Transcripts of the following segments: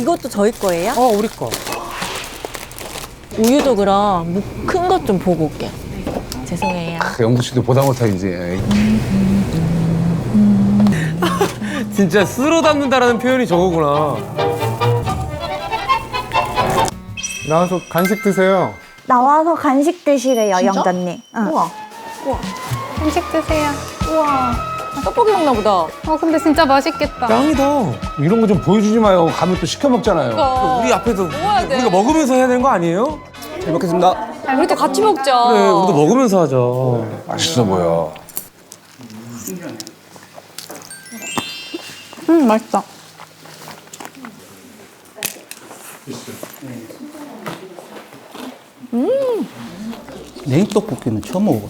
이것도 저희 거예요? 어, 우리 거. 우유도 그럼 큰 것 좀 보고 올게요. 죄송해요. 그 영수 씨도 보다 못하 이제. 진짜 쓸어 담는다라는 표현이 저거구나. 나와서 간식 드세요. 나와서 간식 드시래요, 영자님. 응. 우와. 음식 드세요. 우와. 떡볶이 먹나 보다. 어, 근데 진짜 맛있겠다. 짱이다. 이런 거 좀 보여주지 마요. 가면 또 시켜 먹잖아요. 우리 앞에서 먹어야 돼. 우리가 먹으면서 해야 되는 거 아니에요? 잘 먹겠습니다. 우리도 같이 먹자. 그래, 우리도 먹으면서 하자. 맛있어 보여. 음, 맛있다. 냉떡볶이는 처음 먹어보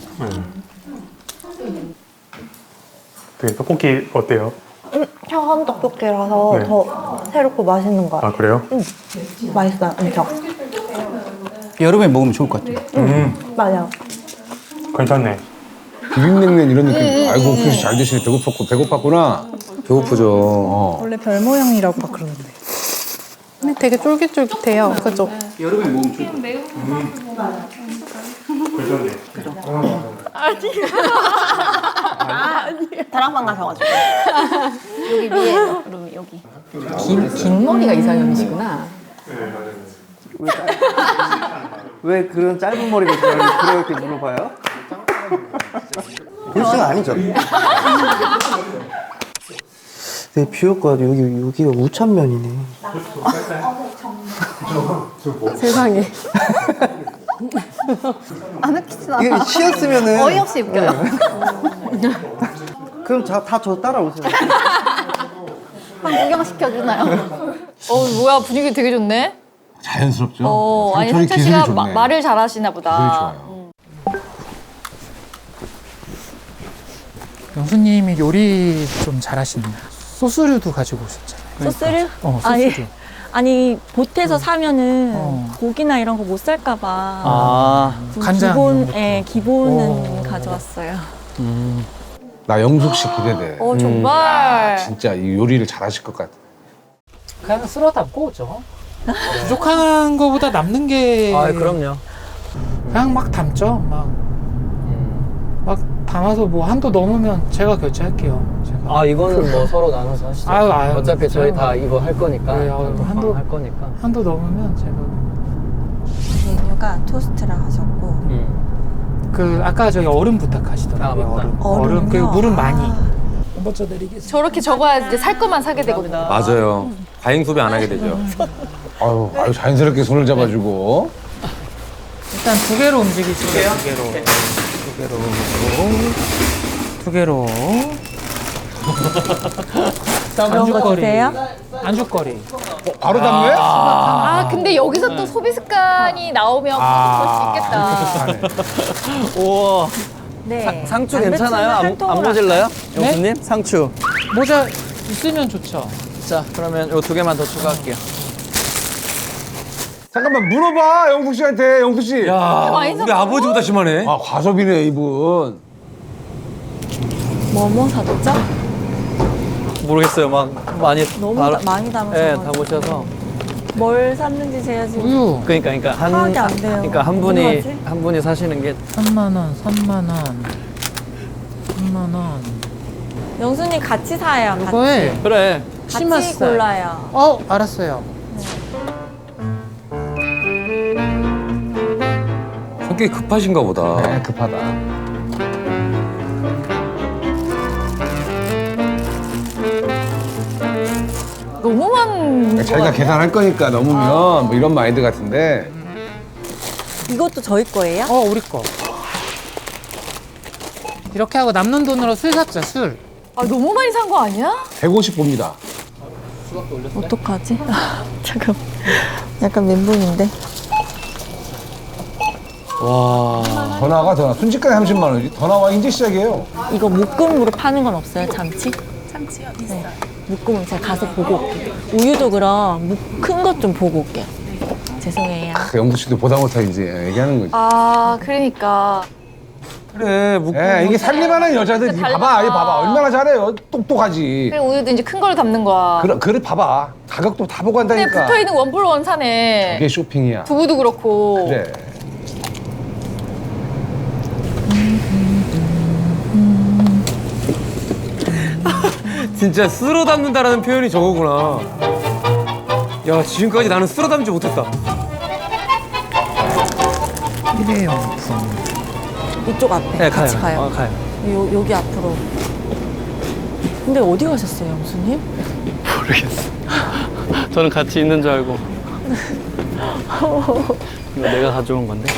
네. 그 떡볶이 어때요? 차가운 떡볶이라서 네. 더 새롭고 맛있는 것 같아요. 아 그래요? 맛있어요, 엄청. 여름에 먹으면 좋을 것 같아요. 음 맞아요. 괜찮네. 비빔냉면 이런 느낌. 아이고, 혹시 잘 드시네. 배고팠고, 배고팠구나. 배고프죠. 어. 원래 별 모양이라고 막 그러는데. 근데 되게 쫄깃쫄깃해요. 그죠? 여름에 먹으면 좋을 것 같아요. 다락방 가셔가지고. 여기 위에 룸 여기. 긴, 긴 머리가 이상형이시구나. 왜 그런 짧은 머리가 그렇게 그렇게 물어봐요? 볼스는 아니죠. 네, 비올까 여기 여기가 우찬면이네. 세상에. 안 웃기진 않아. 이게 쉬었으면은 어이없이 웃겨요. 그럼 다저 따라오세요. 한 구경 시켜주나요? 어, 뭐야, 분위기 되게 좋네? 자연스럽죠? 어, 아니, 상철이 상철 기술이 씨가 좋네. 마- 말을 잘하시나 기술이 보다. 좋아요. 영수님이 요리 좀 잘하시네요. 소스류도 가지고 오셨잖아요. 소스를? 어, 아니, 소스류. 아니, 보태서 사면은 어. 고기나 이런 거 못 살까봐. 아, 좀 간장 기본, 이런 것도. 예, 기본은 어. 가져왔어요. 나 영숙 씨 기대돼. 어, 정말. 진짜 이 요리를 잘하실 것 같아. 그냥 쓸어 담고 오죠. 부족한 거보다 남는 게 아, 그럼요. 그냥 막 담죠. 막, 막 담아서 뭐 한도 넘으면 제가 결제할게요. 제가. 아 이거는 뭐 서로 나눠서 하시죠. 아유, 아유, 어차피 저희 아유. 다 이거 할 거니까. 그래요. 한도 한도- 할 거니까. 한도 넘으면 제가 메뉴가 토스트랑 하셨고. 음. 그 아까 저기 얼음 부탁하시더라고요. 아, 맞다. 얼음. 얼음 그리고 얼음요? 물은 많이. 아. 한번 더 드리겠습니다. 저렇게 적어야 이제 살 것만 사게 되거든요. 맞아요. 과잉 소비 안 하게 되죠. 아유, 아유, 자연스럽게 손을 잡아주고. 일단 두 개로 움직이시게요. 두 개로. 두 개로. 두 개로. 안주거리. 드세요? 안주거리. 어, 바로 담네? 아, 근데 여기서 또 소비 습관이 나오면 아, 그럴 수 있겠다. 우와. 네. 상추 괜찮아요? 안, 안 모질라요? 네? 영수님? 상추. 모자 있으면 좋죠. 자 그러면 요 두 개만 더 추가할게요. 잠깐만, 물어봐, 영숙 씨한테, 영숙 씨. 야, 많이 우리 아버지보다 심하네. 아, 과소비네, 이분. 뭐뭐 사줬죠? 모르겠어요. 막 많이 너무 다- 많이 담으셔서. 네, 다 보셔서. 뭘 샀는지 제가 지금 우유 그러니까 그러니까 한 파악이 안 돼요. 그러니까 한 분이 뭐하지? 한 분이 사시는 게 3만 원, 3만 원. 3만 원. 영순이 같이 사요. 같이. 그래. 같이 심었어요. 골라요. 어, 알았어요. 성격이 급하신가 보다. 네, 급하다. 너무 많은 자기가 계산할 거니까 넘으면 뭐 이런 마인드 같은데. 이것도 저희 거예요? 어, 우리 거. 이렇게 하고 남는 돈으로 술 샀죠, 술. 아, 너무 많이 산 거 아니야? 150 봅니다. 어떡하지? 잠깐. 약간 멘붕인데. 와. 더 나가, 더 나가. 순식간에 30만 원이지. 더 나와, 이제 시작이에요. 이거 묶음으로 파는 건 없어요, 참치? 참치요, 있어요. 묶음은 제가 가서 보고 올게요. 우유도 그럼 큰 것 좀 보고 올게요. 죄송해요. 그 영숙 씨도 보다 못하 이제 얘기하는 거지. 아, 그러니까. 그래 묵. 예, 이게 살림하는 여자들 이 봐봐, 이 봐봐, 얼마나 잘해요. 똑똑하지. 그래 우유도 이제 큰 걸 담는 거야. 그래, 그래 봐봐. 가격도 다 보고 근데 한다니까. 붙어 있는 원 플러 원 사네. 그게 쇼핑이야. 두부도 그렇고. 그래. 진짜 쓸어 담는다라는 표현이 저거구나. 야 지금까지 나는 쓸어 담지 못했다. 일회용품. 이쪽 앞에 네, 같이 가요. 가요. 어, 가요. 요, 여기 앞으로. 근데 어디 가셨어요, 영수님? 모르겠어. 저는 같이 있는 줄 알고. 이거 내가 가져온 건데.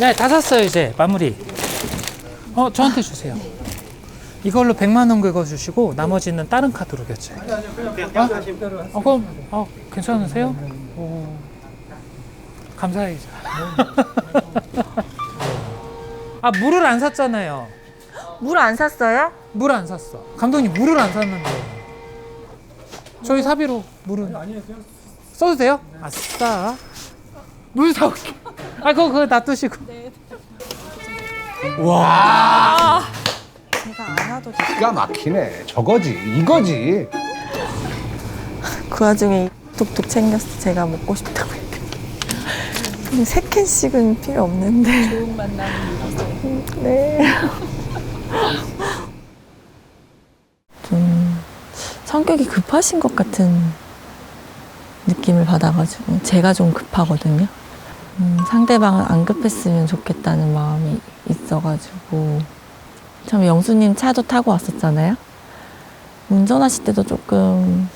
네, 다 샀어요, 이제. 마무리. 어, 저한테 주세요. 이걸로 100만 원 긁어 주시고 나머지는 다른 카드로 결제. 아니, 아니요. 그냥 어? 어, 그럼, 어, 괜찮으세요? 오, 감사해요. 아, 물을 안 샀잖아요. 물 안 샀어요? 물 안 샀어. 감독님, 물을 안 샀는데. 저희 사비로 물은. 써도 돼요? 아싸. 물 사올게. 아, 그거, 그거 놔두시고. 제가 안 와도 돼. 기가 막히네. 저거지, 이거지. 그 와중에 뚝뚝 챙겼어. 제가 먹고 싶다고 얘기해. 근데 세 캔씩은 필요 없는데. 좋은 만남. 네. 좀 성격이 급하신 것 같은 느낌을 받아가지고 제가 좀 급하거든요. 음, 상대방은 안 급했으면 좋겠다는 마음이 있어가지고 참 영수님 차도 타고 왔었잖아요. 운전하실 때도 조금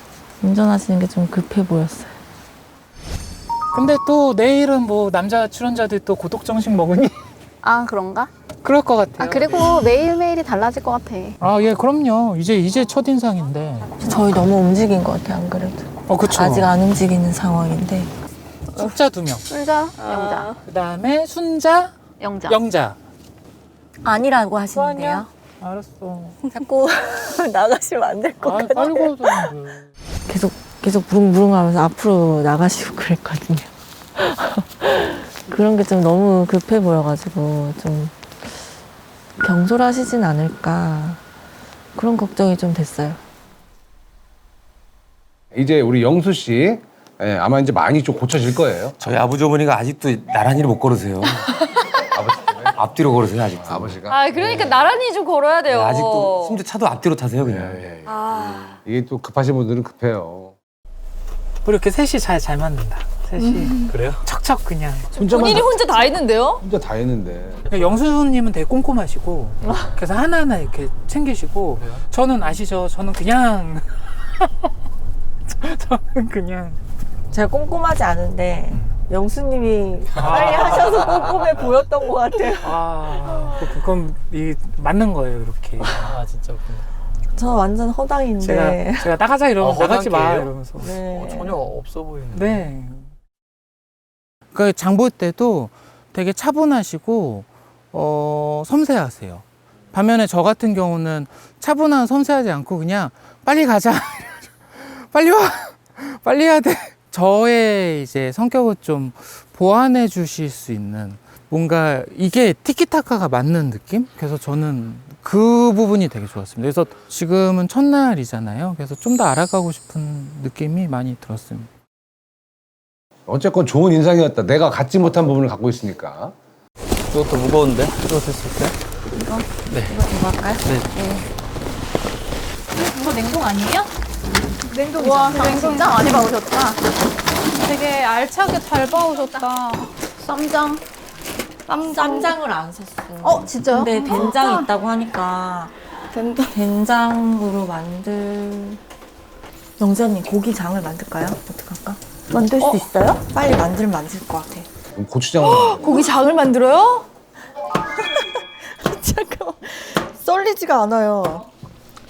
운전하시는 게 좀 급해 보였어요. 근데 또 내일은 뭐 남자 출연자들 또 고독 정식 먹으니 아 그런가? 그럴 것 같아요. 아 그리고 매일 매일이 달라질 것 같아. 아, 예, 그럼요. 이제 이제 첫 인상인데. 저희 너무 움직인 것 같아요, 안 그래도. 어, 그쵸. 아직 안 움직이는 상황인데. 숫자 두 명. 순자, 영자, 그 다음에 순자, 영자. 영자. 아니라고 하시는데요. 알았어. 자꾸 나가시면 안 될 것 아, 같아요. 빨리 가자. 계속 계속 부릉부릉 하면서 앞으로 나가시고 그랬거든요. 그런 게 좀 너무 급해 보여가지고 좀 경솔하시진 않을까 그런 걱정이 좀 됐어요. 이제 우리 영수 씨, 예, 아마 이제 많이 좀 고쳐질 거예요. 저희 아버지 어머니가 아직도 나란히를 못 걸으세요. 아버지 때문에. 앞뒤로 걸으세요 아직도. 아버지가. 아 그러니까 나란히 좀 걸어야 돼요. 네, 아직도 심지어 차도 앞뒤로 타세요 예, 그냥. 예, 예. 이게 또 급하신 분들은 급해요. 우리 이렇게 셋이 잘, 잘 맞는다. 셋이. 그래요? 척척 그냥. 혼자만 본인이 다, 혼자 다 했는데요? 혼자 다 했는데. 영수님은 되게 꼼꼼하시고, 그래서 하나하나 이렇게 챙기시고, 저는 아시죠? 저는 그냥. 저- 저는 그냥. 제가 꼼꼼하지 않은데 영수님이 빨리 하셔서 꼼꼼해 보였던 것 같아요. 아, 그- 그건 이, 맞는 거예요, 이렇게. 아 진짜. 저 완전 허당인데. 제가, 제가 나가자 이러면 아, 나가지 마? 이러면서. 네. 어, 전혀 없어 보이는데. 네. 그 장볼 때도 되게 차분하시고 어, 섬세하세요. 반면에 저 같은 경우는 차분한 섬세하지 않고 그냥 빨리 가자. 빨리 와. 빨리 해야 돼. 저의 이제 성격을 좀 보완해 주실 수 있는 뭔가 이게 티키타카가 맞는 느낌? 그래서 저는 그 부분이 되게 좋았습니다. 그래서 지금은 첫날이잖아요. 그래서 좀 더 알아가고 싶은 느낌이 많이 들었습니다. 어쨌건 좋은 인상이었다. 내가 갖지 못한 부분을 갖고 있으니까. 이것도 무거운데? 이거 됐을 때? 이거 이거 할까요? 이거 냉동 아니에요? 냉동이죠. 와 진짜 많이 봐오셨다. 되게 알차게 잘 봐오셨다. 쌈장. 쌈장. 쌈장을 안 샀어요. 어 진짜요? 근데 된장 있다고 하니까 된장. 된장으로 만들. 영자님 고기장을 만들까요? 어떡할까? 만들 수 있어요? 빨리 만들면 만들 것 같아. 그럼 고추장. 고기 장을 만들어요? 잠깐만. 썰리지가 않아요.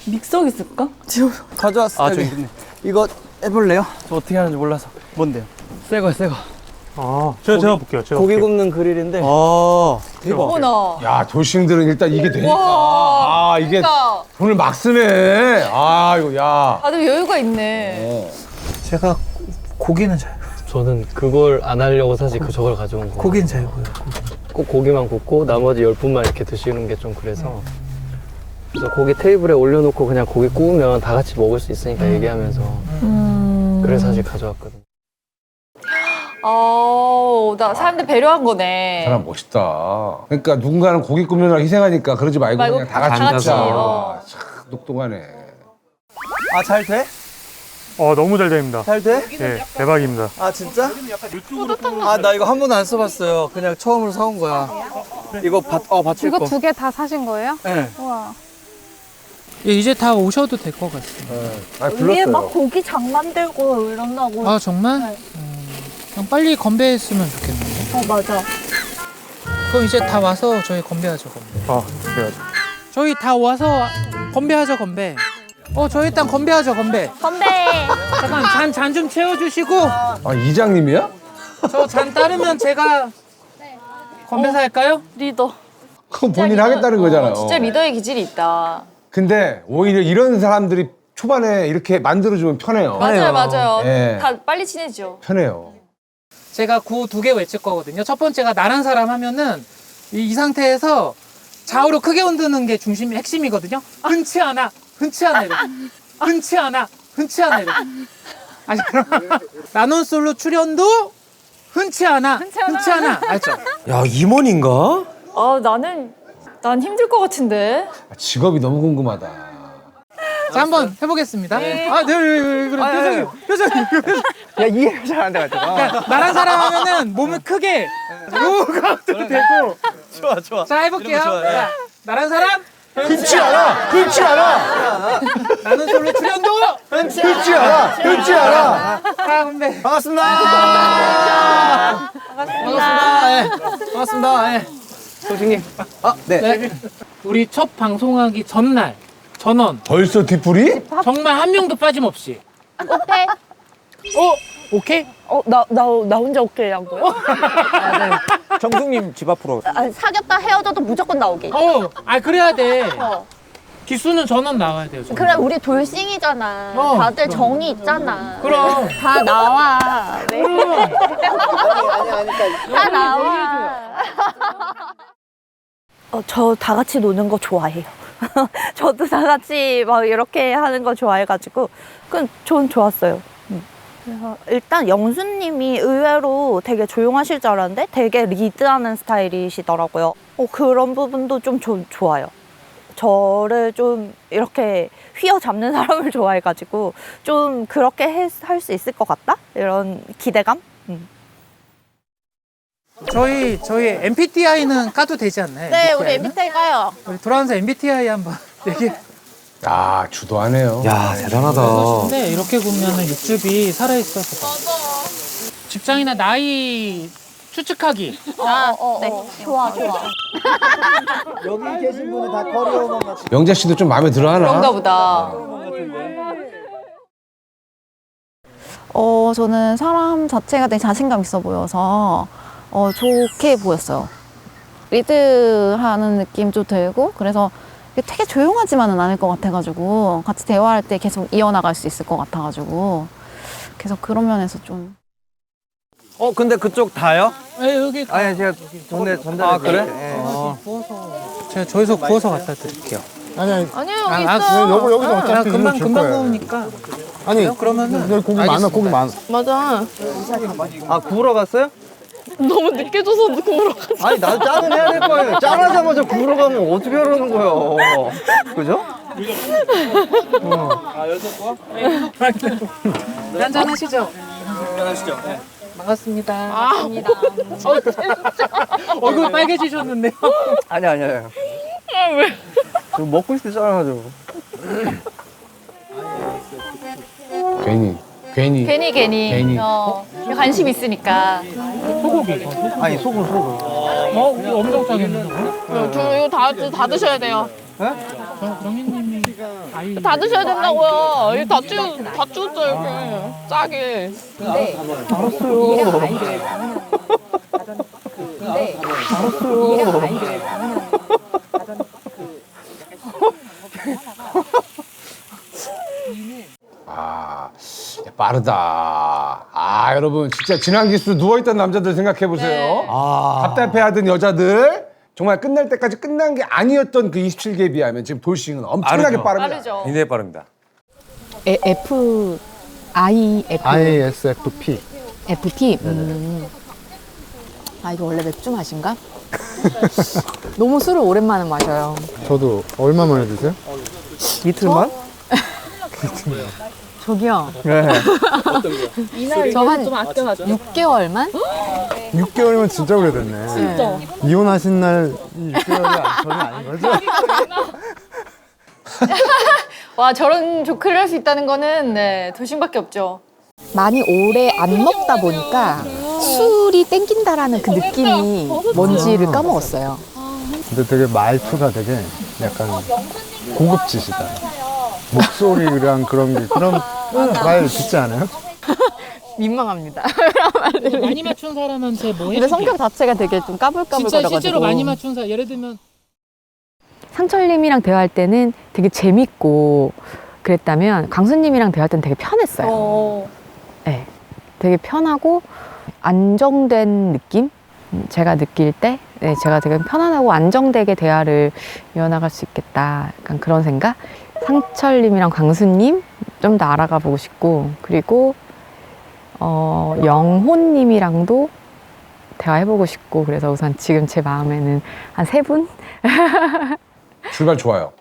믹서 있을까? 지금 가져왔어. 아. 저기 있네. 이거 해볼래요? 저 어떻게 하는지 몰라서. 뭔데요? 새 거 새 거. 아, 제가, 제가 볼게요. 제가 고기 볼게요. 굽는 그릴인데. 아. 대박. 어머나. 야, 돌싱들은 일단 이게 되니까. 와. 아, 이게 그러니까 돈을 막 쓰네. 아, 이거, 야. 다들 여유가 있네. 어. 제가 고기는 잘. 저는 그걸 안 하려고 사실 그 저걸 가져온 거. 고긴 잘 보여. 꼭 고기만 굽고 나머지 열 분만 이렇게 드시는 게 좀 그래서. 그래서 고기 테이블에 올려놓고 그냥 고기 구우면 다 같이 먹을 수 있으니까 얘기하면서. 음. 그래서 사실 가져왔거든요. 어, 나 사람들 배려한 거네. 사람 멋있다. 그러니까 누군가는 고기 굽느라 희생하니까 그러지 말고, 말고 그냥 다 같이 다 같이, 먹자. 어. 참 똑똑하네. 아 잘 돼? 어 너무 잘 됩니다. 잘 돼? 예, 대박입니다. 아 진짜? 아 나 이거 한 번도 안 써봤어요. 그냥 처음으로 사온 거야. 이거 밭, 어 받칠 이거 거. 두 개 다 사신 거예요? 네. 우와. 예, 이제 다 오셔도 될 것 같습니다. 아, 위에 막 불렀어요. 고기 장 만들고 이런다고. 아 정말? 음, 그럼 빨리 건배했으면 좋겠는데. 어 맞아. 그럼 이제 다 와서 저희 건배하죠 건배. 아 그래야죠. 저희 다 와서 건배하죠 건배. 어 저희 일단 건배하죠 건배. 건배. 잠깐 잔 잔 좀 채워주시고 아, 이장님이야? 저 잔 따르면 제가 건배 사 할까요? 리더. 그건 본인이 하겠다는 거잖아 요. 진짜 리더의 기질이 있다. 근데 오히려 이런 사람들이 초반에 이렇게 만들어주면 편해요. 맞아요, 맞아요. 예. 다 빨리 친해져. 편해요. 제가 구호 두개 외칠 거거든요. 첫 번째가 나란 사람 하면은 이, 이 상태에서 좌우로 크게 흔드는 게 중심 핵심이거든요. 흔치 않아, 흔치 않아 이래. 흔치 않아, 흔치 않아 이래. 아니 그럼 나눈 솔로 출연도 흔치 않아, 흔치 않아, 알죠? 야 임원인가? 아, 나는, 난 힘들 것 같은데. 아, 직업이 너무 궁금하다. 자 한번 해보겠습니다. 아, 네, 네, 네, 그래 표정이, 표정이, 표정이. 야 이해 잘안 돼가지고. 그러니까 나란 사람 하면은 몸을 크게 요가도 되고. 좋아 좋아. 자 해볼게요. 자, 나란 사람 흔치 않아! 흔치 않아! 나는 솔로 출연도 흔치 않아! 흔치 않아! 자 건배. 반갑습니다. 반갑습니다. 예. 반갑습니다. 예. 소장님. 아 네. 네. 우리 첫 방송하기 전날 전원 벌써 뒤풀이? 정말 한 명도 빠짐없이. 오케이. 어? 오케이? 어 나 나 나 혼자 오케이라고요? 정숙님 집 앞으로. 아, 사귀었다 헤어져도 무조건 나오기. 어. 아 그래야 돼. 어. 기수는 전원 나와야 돼요. 전원. 그래 우리 돌싱이잖아. 어, 다들 그럼. 정이 있잖아. 그럼. 다 나와. 네. 그럼. 다 나와. 어, 저 다 같이 노는 거 좋아해요. 저도 다 같이 막 이렇게 하는 거 좋아해가지고, 그건 전 좋았어요. 음. 일단 영수님이 의외로 되게 조용하실 줄 알았는데 되게 리드하는 스타일이시더라고요. 어, 그런 부분도 좀 조, 좋아요. 저를 좀 이렇게 휘어잡는 사람을 좋아해가지고 좀 그렇게 할 수 있을 것 같다? 이런 기대감? 음. 저희 저희 MBTI는 까도 되지 않나요? 네, 우리 MBTI 는? MBTI 가요. 우리 돌아오면서 MBTI 한번 얘기. 아, 주도하네요. 야 대단하다. 근데 이렇게 보면은 육즙이 살아 있어서. 직장이나 나이 추측하기. 아, 네, 좋아, 좋아. 여기 계신 분은 다 커리어만 같이. 영자 씨도 좀 마음에 들어 하나? 그런가 보다. 어, 저는 사람 자체가 되게 자신감 있어 보여서 어, 좋게 보였어요. 리드하는 느낌도 들고 그래서 되게 조용하지만은 않을 것 같아가지고 같이 대화할 때 계속 이어나갈 수 있을 것 같아가지고 계속 그런 면에서 좀 어 근데 그쪽 다요? 네, 여기 아니 제가 전에 전달. 아 그래? 어. 제가 저기서 구워서 갖다 드릴게요. 아니요, 여기 아, 있어. 아, 여기, 여기서 아, 어차피 금방 줄 금방 거예요. 구우니까. 아니, 그러면은 여기 고기 많아, 고기 많아. 맞아. 아 구우러 갔어요? 너무 늦게 줘서 구우러 갔어. 아니 나도 짠은 해야 될 거예요. 짠하자마자 구우러 가면 어떻게 하려는 거예요? 그죠? 한잔 하시죠. 하시죠. 반갑습니다. 반갑습니다. 어, 진짜. 얼굴 빨개지셨는데요. 아니 아니 아니. 왜? 먹고 있을 때 짠하죠. 괜히, 괜히. 괜히 괜히. 괜히. 어, 관심 있으니까. 소고기. 아니 소금 소금. 어, 이거 엄청 짜겠는데. 저 이거 다, 다 드셔야 돼요. 정인님이 아이. 다 드셔야 된다고요. 이거 다 찌우, 다 찌웠죠, 이렇게. 짜게. 아, 빠르다. 아, 여러분, 진짜 진한 기수 누워있던 남자들 생각해보세요. 답답해하던 여자들. 정말 끝날 때까지 끝난 게 아니었던 그 27개에 비하면 지금 돌싱은 엄청나게 빠릅니다. 굉장히 빠릅니다. 에, F I F ISFP. FP. 음. 아 이거 원래 맥주 맛인가? 너무 술을 오랜만에 마셔요. 저도 얼마 만에 드세요? 이틀만? 저기요. 네. 저한 6개월만? 6개월이면 진짜 오래됐네. 진짜. 이혼하신 날 6개월이 전혀 아닌 거죠? 와 저런 조크를 할 수 있다는 거는 네 도심밖에 없죠. 많이 오래 안 먹다 보니까 술이 땡긴다라는 그 느낌이 뭔지를 까먹었어요. 근데 되게 말투가 되게 약간 고급지시다. 목소리랑 그런 게 그런 말 듣지 않아요? 민망합니다. 많이 맞춘 사람한테 뭐 근데 성격 자체가 되게 좀 까불까불거려가지고. 진짜 실제로 많이 맞춘 사람 예를 들면 상철님이랑 대화할 때는 되게 재밌고 그랬다면 강수님이랑 대화할 때는 되게 편했어요. 네, 되게 편하고 안정된 느낌? 음, 제가 느낄 때 네, 제가 되게 편안하고 안정되게 대화를 이어나갈 수 있겠다. 약간 그런 생각? 상철님이랑 광수님 좀 더 알아가 보고 싶고 그리고 어, 영호님이랑도 대화해보고 싶고 그래서 우선 지금 제 마음에는 한 세 분? 출발 좋아요.